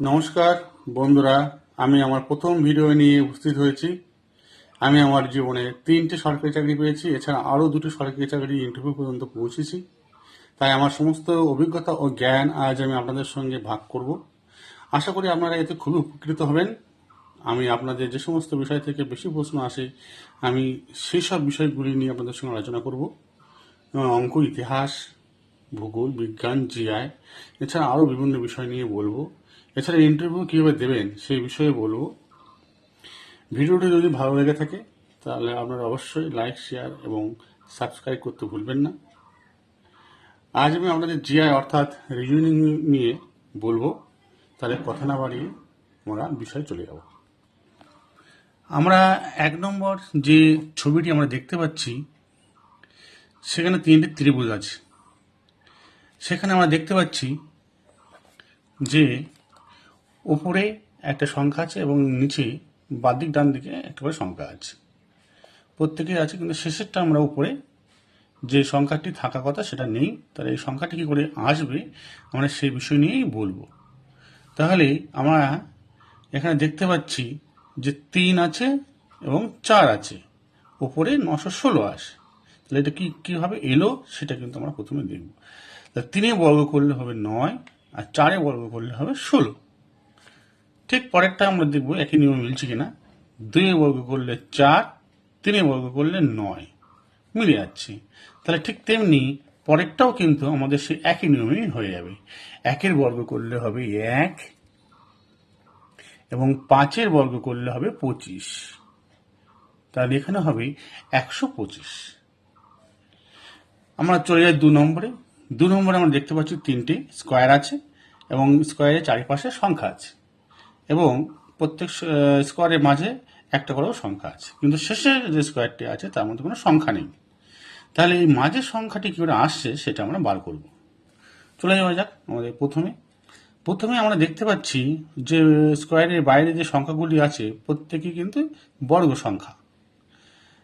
নমস্কার, বন্ধুরা, আমি আমার প্রথম ভিডিও নিয়ে উপস্থিত হয়েছি। আমি আমার জীবনে তিনটে সরকারি চাকরি পেয়েছি, এছাড়া আরও দুটো সরকারি চাকরি ইন্টারভিউ পর্যন্ত পৌঁছেছি। তাই আমার সমস্ত অভিজ্ঞতা ও জ্ঞান আজ আমি আপনাদের সঙ্গে ভাগ করব। আশা করি আপনারা এতে খুবই উপকৃত হবেন। আমি আপনাদের যে সমস্ত বিষয় থেকে বেশি প্রশ্ন আসে, আমি সেই সব বিষয়গুলি নিয়ে আপনাদের সঙ্গে আলোচনা করব। অঙ্ক, ইতিহাস, ভূগোল, বিজ্ঞান, জিআই, এছাড়া আরও বিভিন্ন বিষয় নিয়ে বলব। এছাড়া ইন্টারভিউ কীভাবে দেবেন সেই বিষয়ে বলব। ভিডিওটি যদি ভালো লেগে থাকে, তাহলে আপনারা অবশ্যই লাইক শেয়ার এবং সাবস্ক্রাইব করতে ভুলবেন না। আজ আমি আপনাদের জিআই অর্থাৎ রিজনিং নিয়ে বলব। তাহলে কথা না বাড়িয়ে আমরা বিষয়ে চলে যাব। আমরা এক নম্বর যে ছবিটি আমরা দেখতে পাচ্ছি, সেখানে তিনটি ত্রিভুজ আছে। সেখানে আমরা দেখতে পাচ্ছি যে উপরে একটা সংখ্যা আছে এবং নিচে বাদিক ডান দিকে একটা করে সংখ্যা আছে। প্রত্যেকে আছে, কিন্তু শেষেরটা আমরা উপরে যে সংখ্যাটি থাকা কথা সেটা নেই, তাহলে এই সংখ্যাটি কী করে আসবে, আমরা সেই বিষয় নিয়েই বলব। তাহলে আমরা এখানে দেখতে পাচ্ছি যে তিন আছে এবং চার আছে। উপরে নশো ষোলো আসে। তাহলে এটা কী, কীভাবে এলো, সেটা কিন্তু আমরা প্রথমে দেখব। তাহলে তিনে বর্গ করলে হবে নয়, আর চারে বর্গ করলে হবে ষোলো। ঠিক পরেরটা আমরা দেখব একই নিয়ম মিলছে কিনা। দুয়ে বর্গ করলে চার, তিনে বর্গ করলে নয়। মিলে যাচ্ছে। তাহলে ঠিক তেমনি পরেরটাও কিন্তু আমাদের সেই একই নিয়মেই হয়ে যাবে। একের বর্গ করলে হবে এক এবং পাঁচের বর্গ করলে হবে পঁচিশ। তাহলে এখানে হবে একশো পঁচিশ। আমরা চলে যাই দু নম্বরে। দু নম্বরে আমরা দেখতে পাচ্ছি তিনটি স্কোয়ার আছে এবং স্কোয়ারের চারিপাশে সংখ্যা আছে। এবং প্রত্যেক স্কোয়ারের মাঝে একটা করেও সংখ্যা আছে। কিন্তু শেষে যে স্কোয়ারটি আছে, তার মধ্যে কোনো সংখ্যা নেই। তাহলে এই মাঝের সংখ্যাটি কী করে আসছে, সেটা আমরা বার করব। চলে যাওয়া যাক আমাদের প্রথমে। প্রথমে আমরা দেখতে পাচ্ছি যে স্কোয়ারের বাইরে যে সংখ্যাগুলি আছে, প্রত্যেকই কিন্তু বর্গ সংখ্যা।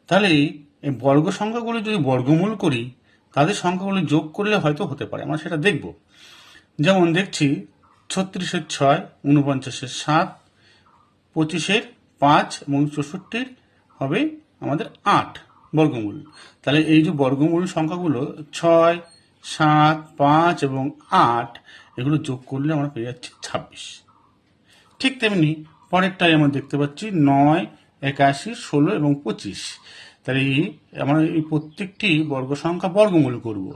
তাহলে এই বর্গ সংখ্যাগুলি যদি বর্গমূল করি, তাদের সংখ্যাগুলি যোগ করলে হয়তো হতে পারে। আমরা সেটা দেখব। যেমন দেখছি ছত্রিশের ছয়, উনপঞ্চাশের সাত, পঁচিশের পাঁচ এবং চৌষট্টির হবে আমাদের আট বর্গমূল। তাহলে এই যে বর্গমূল সংখ্যাগুলো, ছয়, সাত, পাঁচ এবং আট, এগুলো যোগ করলে আমরা পেয়ে যাচ্ছি ছাব্বিশ। ঠিক তেমনি পরেরটাই আমরা দেখতে পাচ্ছি নয়, একাশি, ষোলো এবং পঁচিশ। তাহলে এই আমরা এই প্রত্যেকটি বর্গ সংখ্যা বর্গমূল করব।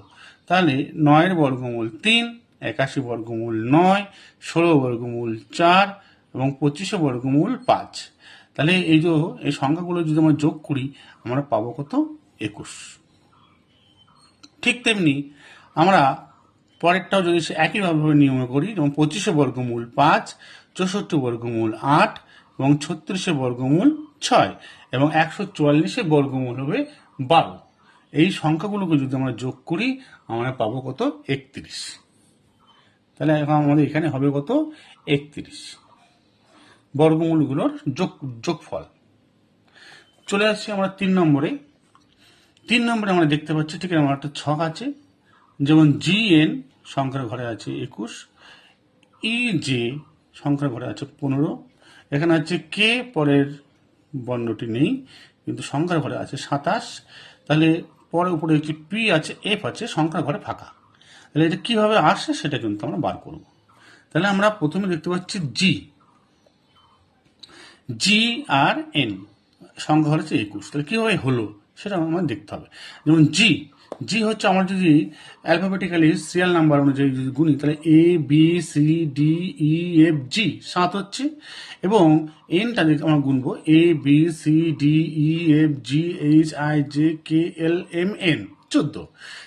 তাহলে নয়ের বর্গমূল তিন একাশি বর্গমূল নয়, ষোলো বর্গমূল চার এবং পঁচিশে বর্গমূল পাঁচ। তাহলে এই যে এই সংখ্যাগুলো যদি আমরা যোগ করি, আমরা পাবো কত? একুশ। ঠিক তেমনি আমরা পরেরটাও যদি সে একইভাবে নিয়মে করি, যেমন পঁচিশে বর্গমূল পাঁচ, চৌষট্টি বর্গমূল আট এবং ছত্রিশে বর্গমূল ছয় এবং একশো চুয়াল্লিশে বর্গমূল হবে বারো। এই সংখ্যাগুলোকে যদি আমরা যোগ করি, আমরা পাবো কত? একত্রিশ। তাহলে এখন আমাদের এখানে হবে কত? একত্রিশ। বর্গমূলগুলোর যোগ, যোগফল। চলে আসছি আমরা তিন নম্বরে। তিন নম্বরে আমরা দেখতে পাচ্ছি, ঠিক আমার একটা ছক আছে। যেমন জি এন সংখ্যার ঘরে আছে একুশ ই জে সংখ্যার ঘরে আছে পনেরো, এখানে আছে কে পরের বর্ণটি নেই, কিন্তু সংখ্যার ঘরে আছে সাতাশ, তাহলে পরে উপরে হচ্ছে পি আছে, এফ আছে, সংখ্যার ঘরে ফাঁকা। তাহলে এটা কীভাবে আসে সেটা কিন্তু আমরা বার করব। তাহলে আমরা প্রথমে দেখতে পাচ্ছি জি জি আর এন সংখ্যা হচ্ছে একুশ। তাহলে কীভাবে হলো সেটা আমাদের দেখতে হবে। যেমন জি জি হচ্ছে আমার যদি অ্যালফাবেটিক্যালি সিরিয়াল নাম্বার অনুযায়ী যদি গুনি, তাহলে A B C D E F G সাত হচ্ছে। এবং এনটা যদি আমরা গুনবো A B C D E F G H I J K L M N চোদ্দ।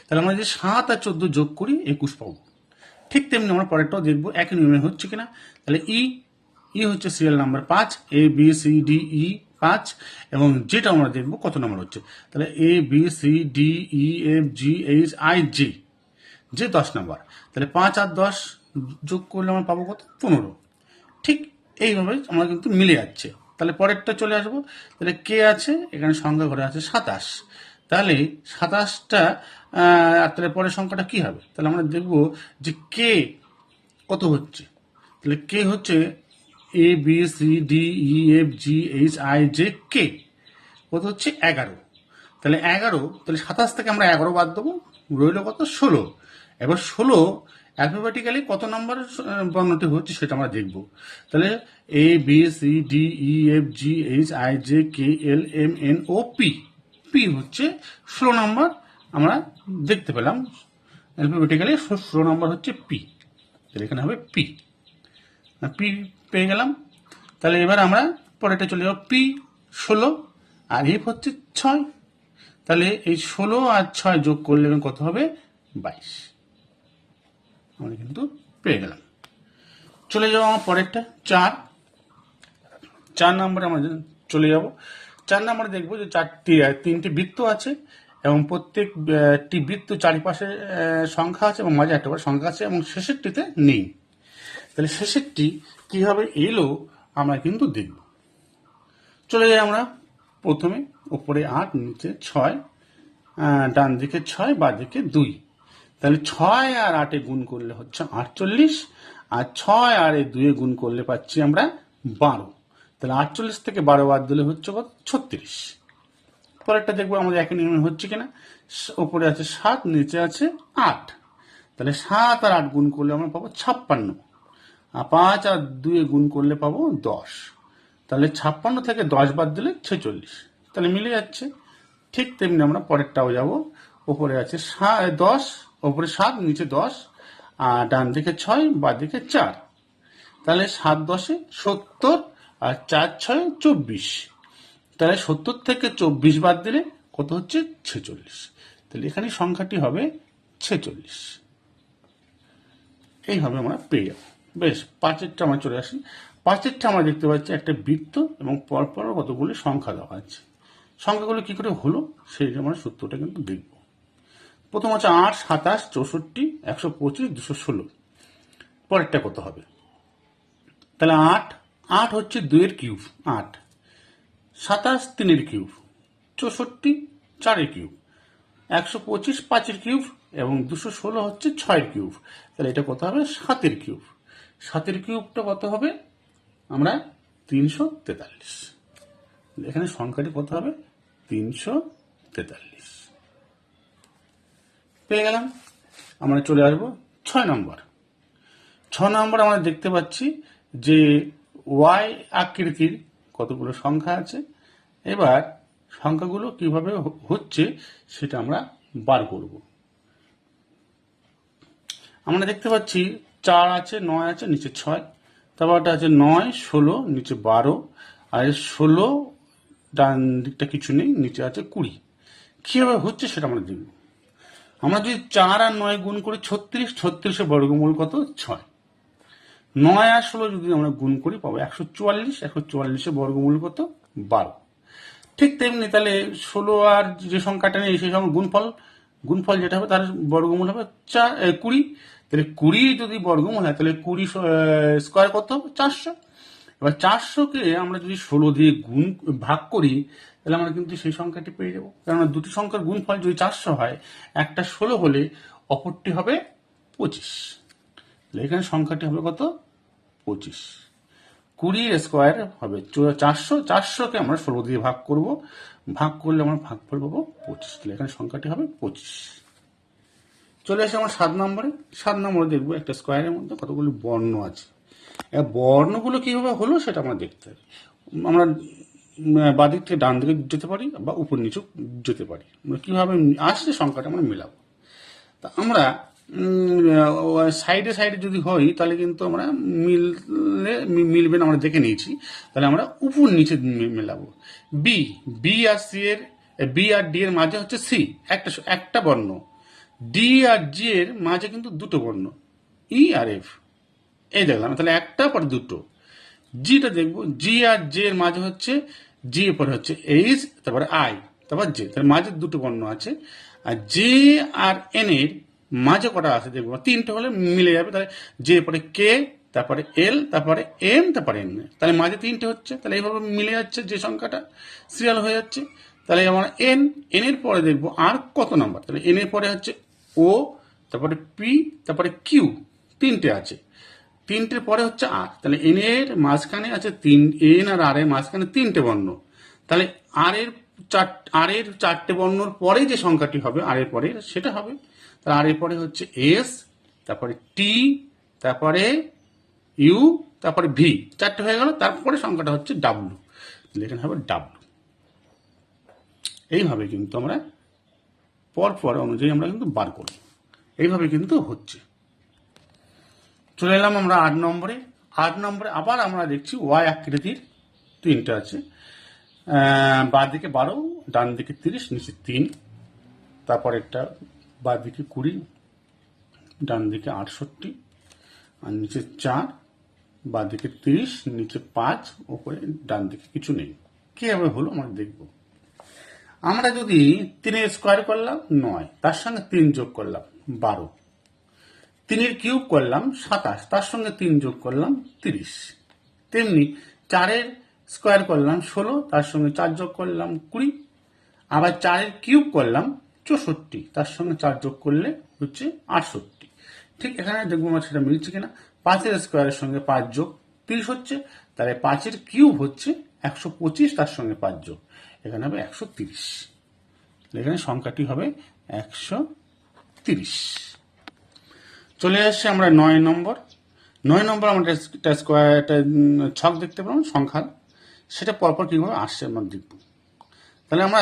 তাহলে আমরা যদি সাত আর চোদ্দ যোগ করি, একুশ পাবো। ঠিক তেমনি আমরা পরেরটাও দেখব, একই নিয়মে হচ্ছে কিনা। তাহলে ই ই হচ্ছে সিরিয়াল নাম্বার পাঁচ A B C D E পাঁচ, এবং যেটা আমরা দেখব কত নম্বর হচ্ছে। তাহলে A B C D E F G H I J যে দশ নম্বর তাহলে পাঁচ আর দশ যোগ করলে আমরা পাবো কত? পনেরো। ঠিক এইভাবে আমরা কিন্তু মিলে যাচ্ছে। তাহলে পরেরটা চলে আসব। তাহলে কে আছে, এখানে সংখ্যা ঘরে আছে সাতাশ। তাহলে সাতাশটা তাহলে পরের সংখ্যাটা কি হবে? তাহলে আমরা দেখব যে কে কত হচ্ছে? তাহলে কে হচ্ছে A B C D E F G H I J K কত হচ্ছে? এগারো। তাহলে এগারো, তাহলে সাতাশ থেকে আমরা এগারো বাদ দেবো, রইল কত? ষোলো। এবার ষোলো অ্যালফাবেটিক্যালি কত নম্বর বর্ণটি হচ্ছে সেটা আমরা দেখব। তাহলে A B C D E F G H I J K L M N O P P হচ্ছে ষোলো নম্বর আমরা দেখতে পেলাম অ্যালফাবেটিক্যালি ষোলো নম্বর হচ্ছে পি তাহলে এখানে হবে পি পি পেয়ে গেলাম। তাহলে এবার আমরা পরেরটা চলে যাব পি ষোলো আর এফ হচ্ছে ছয়। তাহলে এই ষোলো আর ছয় যোগ করলে কত হবে? বাইশ। আমরা কিন্তু পেয়ে গেলাম। চলে যাব আমার পরেরটা, চার। চার নম্বরে আমরা চলে যাব। চার নম্বরে দেখব যে চারটি তিনটি বৃত্ত আছে এবং প্রত্যেকটি বৃত্ত চারিপাশে সংখ্যা আছে এবং মাঝে একটা সংখ্যা আছে এবং শেষেরটিতে নেই। তাহলে শেষেরটি কীভাবে এলো আমরা কিন্তু দেখব। চলে যাই আমরা প্রথমে উপরে আট, নিচে ছয় ডান দিকে ছয়, বা দিকে দুই। তাহলে ছয় আর আটে গুণ করলে হচ্ছে আটচল্লিশ, আর ছয় আর এই দুয়ে গুণ করলে পাচ্ছি আমরা বারো। তাহলে আটচল্লিশ থেকে বারো বাদ দিলে হচ্ছে কত? ছত্রিশ। পরেরটা দেখব আমাদের একই নিয়মে হচ্ছে কিনা। উপরে আছে সাত, নিচে আছে আট। তাহলে সাত আর আট গুণ করলে আমরা পাবো ছাপ্পান্ন। আর পাঁচ আর দুয়ে গুণ করলে পাবো দশ। তাহলে ছাপ্পান্ন থেকে দশ বাদ দিলে ছেচল্লিশ। তাহলে মিলে যাচ্ছে। ঠিক তেমনি আমরা পরেরটাও যাব। ওপরে আছে দশ, ওপরে সাত, নিচে দশ, আর ডান দিকে ছয়, বা দিকে চার। তাহলে সাত দশে সত্তর আর চার ছয় চব্বিশ। তাহলে সত্তর থেকে চব্বিশ বাদ দিলে কত হচ্ছে? ছেচল্লিশ। তাহলে এখানে সংখ্যাটি হবে ছেচল্লিশ। এইভাবে আমরা পেয়ে যাব। বেশ, পাঁচেরটা আমরা চলে আসি। পাঁচেরটা আমরা দেখতে পাচ্ছি একটা বৃত্ত এবং পরপর কতগুলি সংখ্যা দেওয়া আছে। সংখ্যাগুলো কি করে হলো? সেই আমরা সূত্রটা কিন্তু দেখব। প্রথম হচ্ছে আট, সাতাশ, চৌষট্টি, একশো পঁচিশ, দুশো ষোলো। পরেরটা কত হবে? তাহলে আট আট হচ্ছে দুইয়ের কিউব, আট। সাতাশ তিনের কিউব, চৌষট্টি চারের কিউব, একশো পঁচিশ পাঁচের কিউব এবং দুশো ষোলো হচ্ছে ছয়ের কিউব। তাহলে এটা কত হবে? সাতের কিউব। সাতের কিউবটা কত হবে? আমরা তিনশো তেতাল্লিশ। এখানে সংখ্যাটি কত হবে? তিনশো তেতাল্লিশ। পেয়ে গেলাম। আমরা চলে আসব ছয় নম্বর। ছ নম্বর আমরা দেখতে পাচ্ছি যে ওয়াই আকৃতির কতগুলো সংখ্যা আছে? এবার সংখ্যাগুলো কীভাবে হচ্ছে সেটা আমরা বার করব। আমরা দেখতে পাচ্ছি চার আছে, নয় আছে, নিচে ছয়। তারপর একটা আছে নয়, ষোলো, নিচে বারো। আর ষোলো ডান দিকটা কিছু নেই, নিচে আছে কুড়ি। কীভাবে হচ্ছে সেটা আমরা দেখব। আমরা যদি চার আর নয় গুণ করি ছত্রিশ, ছত্রিশের বর্গমূল কত? ছয়। নয় আর ষোলো যদি আমরা গুণ করি, পাবো একশো চুয়াল্লিশ, একশো চুয়াল্লিশে বর্গমূল কত? বারো। ঠিক তেমনি তাহলে ষোলো আর যে সংখ্যাটা নেই, সেই সঙ্গে গুণফল গুণফল যেটা হবে তার বর্গমূল হবে চার কুড়ি। তাহলে কুড়ি যদি বর্গমূল হয়, তাহলে কুড়ি স্কোয়ার কত হবে? চারশো। এবার চারশোকে আমরা যদি ষোলো দিয়ে গুণ, ভাগ করি, তাহলে আমরা কিন্তু সেই সংখ্যাটি পেয়ে যাব। কেননা দুটি সংখ্যার গুণফল যদি চারশো হয়, একটা ষোলো হলে অপরটি হবে পঁচিশ। তাহলে এখানে সংখ্যাটি হবে কত? পঁচিশ। কুড়ি স্কোয়ার হবে চারশো, চারশোকে আমরা ষোলো দিয়ে ভাগ করব। ভাগ করলে আমরা ভাগফল পাবো পঁচিশ। তাহলে এখানে সংখ্যাটি হবে পঁচিশ। চলে আসে আমরা সাত নম্বরে। সাত নম্বরে দেখব একটা স্কোয়ারের মধ্যে কতগুলো বর্ণ আছে। বর্ণগুলো কীভাবে হলো সেটা আমরা দেখতে হবে আমরা বাদিক থেকে ডান দিকে যেতে পারি বা উপর নিচু যেতে পারি। আমরা কীভাবে আসছে সংখ্যাটা আমরা মেলাবো। তা আমরা সাইডে সাইডে যদি হই তাহলে কিন্তু আমরা মিললে মিলবে না, আমরা দেখে নিয়েছি। তাহলে আমরা উপর নিচে মেলাবো। বি বি আর সি এর বি আর ডি এর মাঝে হচ্ছে সি একটা একটা বর্ণ। ডি আর জি এর মাঝে কিন্তু দুটো বর্ণ। ই আর এফ এই দেখলাম, তাহলে একটা পর দুটো। জিটা দেখব জি আর জে এর মাঝে হচ্ছে জি এর পরে হচ্ছে এইচ তারপরে আই তারপর জে তার মাঝে দুটো বর্ণ আছে। আর জে আর এন এর মাঝে কটা আছে দেখব তিনটে হলে মিলে যাবে, তাহলে যে পরে কে, তারপরে এল, তারপরে এম তারপরে এন। তাহলে মাঝে তিনটে হচ্ছে, তাহলে এইভাবে মিলে যাচ্ছে যে সংখ্যাটা সিরিয়াল হয়ে যাচ্ছে। তাহলে আমরা এন এন এর পরে দেখব আর কত নাম্বার। তাহলে এন এর পরে হচ্ছে ও, তারপরে পি, তারপরে কিউ, তিনটে আছে। তিনটের পরে হচ্ছে আর। তাহলে এন এর মাঝখানে আছে তিন, এন আর আর এর মাঝখানে তিনটে বর্ণ। তাহলে আর এর চার, আর এর চারটে বর্ণর পরে যে সংখ্যাটি হবে, আর এর পরে সেটা হবে তাহলে আর এর পরে হচ্ছে এস, তারপরে টি, তারপরে ইউ, তারপরে ভি, চারটে হয়ে গেল, তারপরে সংখ্যাটা হচ্ছে ডাব্লু। এখানে হবে ডাব্লু। এইভাবে কিন্তু আমরা পর পর অনুযায়ী আমরা কিন্তু বার করব এইভাবে কিন্তু হচ্ছে। চলে এলাম আমরা আট নম্বরে। আট নম্বরে আবার আমরা দেখছি ওয়াই আকৃতির তিনটা আছে। বাঁ দিকে বারো, ডান দিকে তিরিশ, নিচে তিন। তারপর একটা বাঁ দিকে কুড়ি, ডান দিকে আটষট্টি, আর নিচে চার, বাঁ দিকে তিরিশ, নিচে পাঁচ, ওপরে ডান দিকে কিছু নেই। কীভাবে হলো আমরা দেখব। আমরা যদি তিনের স্কোয়ার করলাম নয়, তার সঙ্গে তিন যোগ করলাম বারো। তিনের কিউব করলাম সাতাশ, তার সঙ্গে তিন যোগ করলাম তিরিশ। তেমনি চারের স্কোয়ার করলাম ষোলো, তার সঙ্গে চার যোগ করলাম কুড়ি। আবার চারের কিউব করলাম চৌষট্টি তার সঙ্গে চার যোগ করলে হচ্ছে আটষট্টি। ঠিক এখানে দেখব আমার সেটা মিলছে কিনা। পাঁচের স্কোয়ারের সঙ্গে পাঁচ যোগ তিরিশ হচ্ছে, তাহলে পাঁচের কিউব হচ্ছে একশো পঁচিশ, তার সঙ্গে পাঁচ যোগ। এখানে হবে একশো তিরিশ। এখানে সংখ্যাটি হবে একশো তিরিশ। চলে আসছে আমরা নয় নম্বর। নয় নম্বর আমরা একটা স্কোয়ার একটা ছক দেখতে পাবো সংখ্যা সেটা পরপর কীভাবে আসছে আমরা দেখব। তাহলে আমরা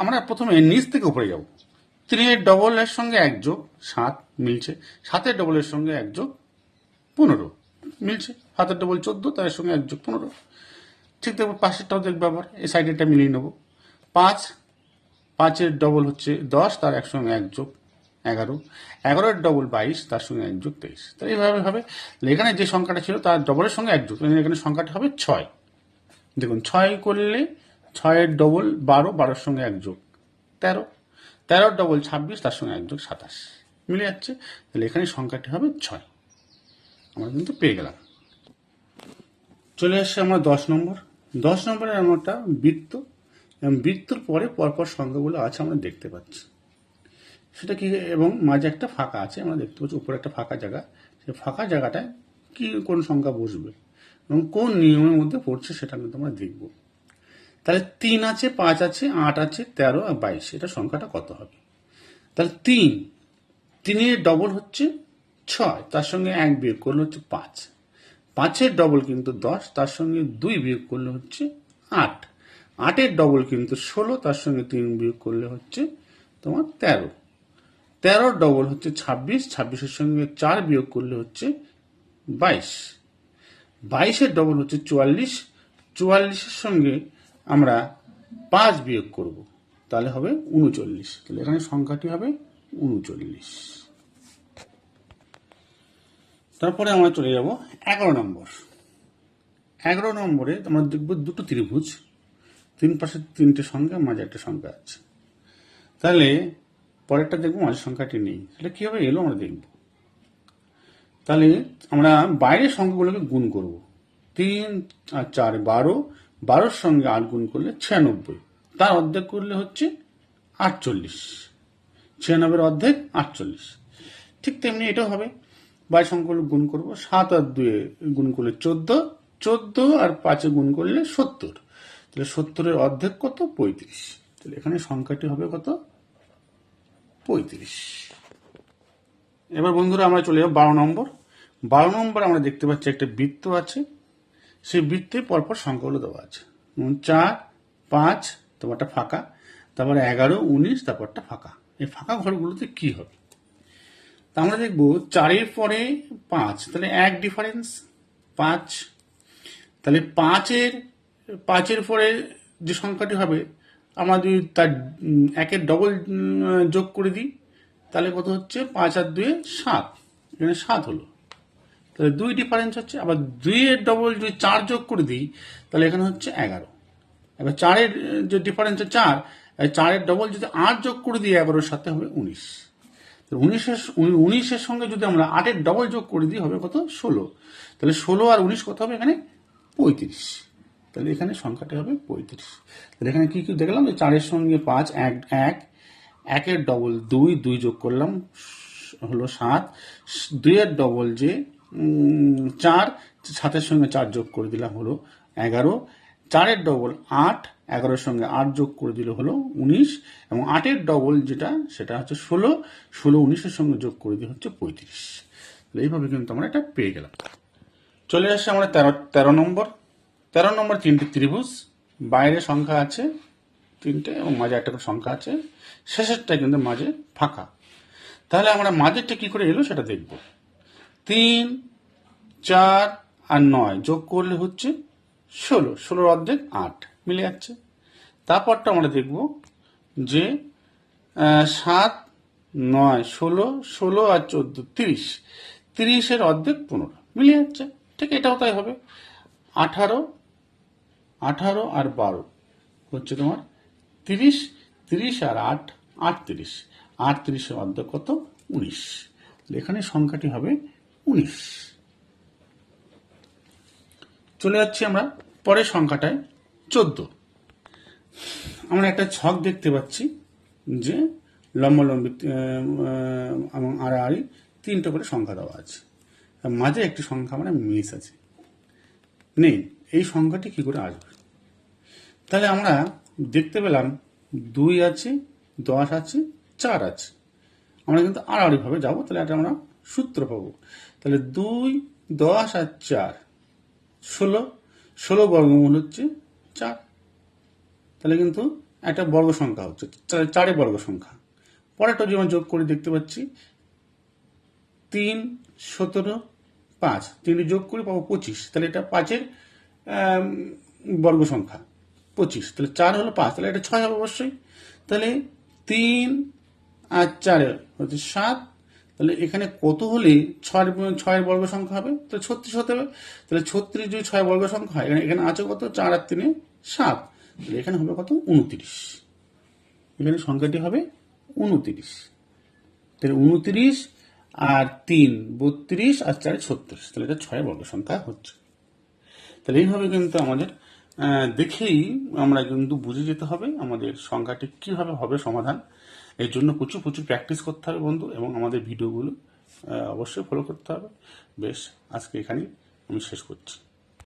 আমরা প্রথমে নিচ থেকে উপরে যাব। তিনের ডবলের সঙ্গে এক যোগ, সাত মিলছে। সাতের ডবলের সঙ্গে এক যোগ পনেরো মিলছে। সাতের ডবল চোদ্দ, তার সঙ্গে এক যোগ পনেরো। ঠিক দেখব পাশেরটাও দেখব আবার, এই সাইডেরটা মিলিয়ে নেব। পাঁচ, পাঁচের ডবল হচ্ছে দশ, তার একসঙ্গে এক যোগ এগারো। এগারোর ডবল বাইশ, তার সঙ্গে এক যোগ তেইশ। তো এইভাবে হবে। এখানে যে সংখ্যাটা ছিল, তার ডবলের সঙ্গে এক যোগ। এখানে সংখ্যাটা হবে ছয়। দেখুন, ছয় করলে ছয়ের ডবল বারো, বারোর সঙ্গে এক যোগ তেরো। তেরোর ডবল ছাব্বিশ, তার সঙ্গে এক যোগ সাতাশ। মিলে যাচ্ছে। তাহলে এখানে সংখ্যাটি হবে ছয়। আমরা কিন্তু পেয়ে গেলাম। চলে আসছে আমার দশ নম্বর। দশ নম্বরে আমারটা বৃত্ত এবং বৃত্তর পরে পরপর সংখ্যাগুলো আছে আমরা দেখতে পাচ্ছি। সেটা কি এবং মাঝে একটা ফাঁকা আছে, আমরা দেখতে পাচ্ছি উপরে একটা ফাঁকা জায়গা। সেই ফাঁকা জায়গাটায় কি কোন সংখ্যা বসবে এবং কোন নিয়মের মধ্যে পড়ছে সেটা কিন্তু আমরা দেখব। তাহলে তিন আছে, পাঁচ আছে, আট আছে, তেরো আর বাইশ। এটা সংখ্যাটা কত হবে? তাহলে তিন, তিনের ডবল হচ্ছে ছয়, তার সঙ্গে এক বিয়োগ করলে হচ্ছে পাঁচ। পাঁচের ডবল কিন্তু দশ, তার সঙ্গে দুই বিয়োগ করলে হচ্ছে আট। আটের ডবল কিন্তু ষোলো, তার সঙ্গে তিন বিয়োগ করলে হচ্ছে তোমার তেরো। তেরোর ডবল হচ্ছে ছাব্বিশ, ছাব্বিশের সঙ্গে চার বিয়োগ করলে হচ্ছে বাইশ। বাইশের ডবল হচ্ছে চুয়াল্লিশ, চুয়াল্লিশের সঙ্গে আমরা পাঁচ বিয়োগ করব, তাহলে হবে উনচল্লিশ। তাহলে এখানে সংখ্যাটি হবে উনচল্লিশ। তারপরে আমরা চলে যাব এগারো নম্বর। এগারো নম্বরে আমরা দেখব দুটো ত্রিভুজ। তিন পাশে তিনটে সংখ্যা, মাঝে একটা সংখ্যা আছে। তাহলে পরেরটা দেখব, মাঝের সংখ্যাটি নেই। তাহলে কীভাবে এলো আমরা দেখব। তাহলে আমরা বাইরের সংখ্যাগুলোকে গুণ করব। তিন আর চার বারো বারোর সঙ্গে আট গুণ করলে ছিয়ানব্বই। তার অর্ধেক করলে হচ্ছে আটচল্লিশ। ছিয়ানব্বইয়ের অর্ধেক আটচল্লিশ। ঠিক তেমনি এটাও হবে। বাইরের সংখ্যাগুলো গুণ করব। সাত আর দুয়ে গুণ করলে চোদ্দ চোদ্দ আর পাঁচে গুণ করলে সত্তর। তাহলে সত্তরের অর্ধেক কত? পঁয়ত্রিশ। তাহলে এখানে সংখ্যাটি হবে কত? পঁয়ত্রিশ। এবার বন্ধুরা আমরা চলে যাব বারো নম্বর। বারো নম্বর আমরা দেখতে পাচ্ছি একটা বৃত্ত আছে। সেই বৃত্তে পরপর সংখ্যাগুলো দেওয়া আছে। যেমন চার, পাঁচ, তারপরটা ফাঁকা, তারপরে এগারো, উনিশ, তারপরটা ফাঁকা। এই ফাঁকা ঘরগুলোতে কি হবে? তা আমরা দেখব চারের পরে পাঁচ, তাহলে এক ডিফারেন্স পাঁচ। তাহলে পাঁচের পাঁচের পরে যে সংখ্যাটি হবে, আমরা যদি তার একের ডবল যোগ করে দিই, তাহলে কত হচ্ছে? পাঁচ আর দুয়ে সাত। এখানে সাত হলো। তাহলে দুই ডিফারেন্স হচ্ছে, আবার দুইয়ের ডবল যদি চার যোগ করে দিই, তাহলে এখানে হচ্ছে এগারো। এবার চারের যে ডিফারেন্স চার চারের ডবল যদি আট যোগ করে দিই এগারোর সাথে হবে উনিশ। তো উনিশের উনিশের সঙ্গে যদি আমরা আটের ডবল যোগ করে দিই, হবে কত? ষোলো। তাহলে ষোলো আর উনিশ কত হবে এখানে? পঁয়ত্রিশ। তাহলে এখানে সংখ্যাটা হবে পঁয়ত্রিশ। তাহলে এখানে কি কি দেখলাম? যে চারের সঙ্গে পাঁচ, এক এক, একের ডবল দুই দুই যোগ করলাম হলো সাত। দুইয়ের ডবল যে চার, সাতের সঙ্গে চার যোগ করে দিলাম হলো এগারো। চারের ডবল আট, এগারোর সঙ্গে আট যোগ করে দিলে হলো উনিশ। এবং আটের ডবল যেটা, সেটা হচ্ছে ষোলো। ষোলো উনিশের সঙ্গে যোগ করে দিলে হচ্ছে পঁয়ত্রিশ। এইভাবে কিন্তু আমরা এটা পেয়ে গেলাম। চলে আসছে আমরা তেরো তেরো নম্বর। তেরো নম্বর তিনটে ত্রিভুজ। বাইরে সংখ্যা আছে তিনটে এবং মাঝে একটা করে সংখ্যা আছে। শেষেরটা কিন্তু মাঝে ফাঁকা। তাহলে আমরা মাঝেরটা কি করে এলো সেটা দেখব। তিন, চার আর নয় যোগ করলে হচ্ছে ষোলো। ষোলোর অর্ধেক আট মিলে যাচ্ছে। তারপরটা আমরা দেখব যে সাত, নয়, ষোলো ষোলো আর চোদ্দ, তিরিশ। তিরিশের অর্ধেক পনেরো মিলে যাচ্ছে। ঠিক এটাও তাই হবে। আঠারো আঠারো আর বারো হচ্ছে তোমার তিরিশ। তিরিশ আর আট, আটত্রিশ। আটত্রিশের অর্ধেক কত? উনিশ। এখানে সংখ্যাটি হবে উনিশ চলে যাচ্ছি আমরা পরের সংখ্যাটায়, চোদ্দ। আমরা একটা ছক দেখতে পাচ্ছি যে লম্বালম্বি এবং আড়াআড়ি তিনটে করে সংখ্যা দেওয়া আছে। মাঝে একটি সংখ্যা আমরা মিস আছে। নেই, এই সংখ্যাটি কি করে আসবে? তাহলে আমরা দেখতে পেলাম দুই আছে, দশ আছে, চার আছে। আমরা কিন্তু আড়াআড়িভাবে যাব, তাহলে একটা আমরা সূত্র পাবো তাহলে দুই, দশ আর চার, ষোলো ষোলো বর্গমূল হচ্ছে চার। তাহলে কিন্তু একটা বর্গ সংখ্যা হচ্ছে, চারে বর্গ সংখ্যা। পরেরটা যেমন যোগ করে দেখতে পাচ্ছি, তিন, সতেরো, পাঁচ। তিনটি যোগ করে পাবো পঁচিশ। তাহলে এটা পাঁচের বর্গ সংখ্যা, পঁচিশ। তাহলে চার হলো পাঁচ, তাহলে এটা ছয় হবে অবশ্যই। তাহলে তিন আর চারে হচ্ছে সাত তাহলে এখানে কত হলে ছয় ছয়ের বর্গ সংখ্যা হবে? তাহলে ছত্রিশ হতে হবে। তাহলে ছত্রিশ যদি ছয় বর্গ সংখ্যা হয়। এখানে এখানে আছে কত? চার আর তিনে সাত। তাহলে এখানে হবে কত? উনত্রিশ। এখানে সংখ্যাটি হবে উনত্রিশ। তাহলে উনত্রিশ আর তিন, বত্রিশ আর চারে, ছত্রিশ। তাহলে এটা ছয় বর্গ সংখ্যা হচ্ছে। তাহলে এইভাবে কিন্তু আমাদের দেখেই আমরা কিন্তু বুঝে যেতে হবে আমাদের সংখ্যাটি কীভাবে হবে সমাধান। এর জন্য প্রচুর প্রচুর প্র্যাকটিস করতে হবে বন্ধু এবং আমাদের ভিডিওগুলো অবশ্যই ফলো করতে হবে। বেশ, আজকে এখানেই আমি শেষ করছি।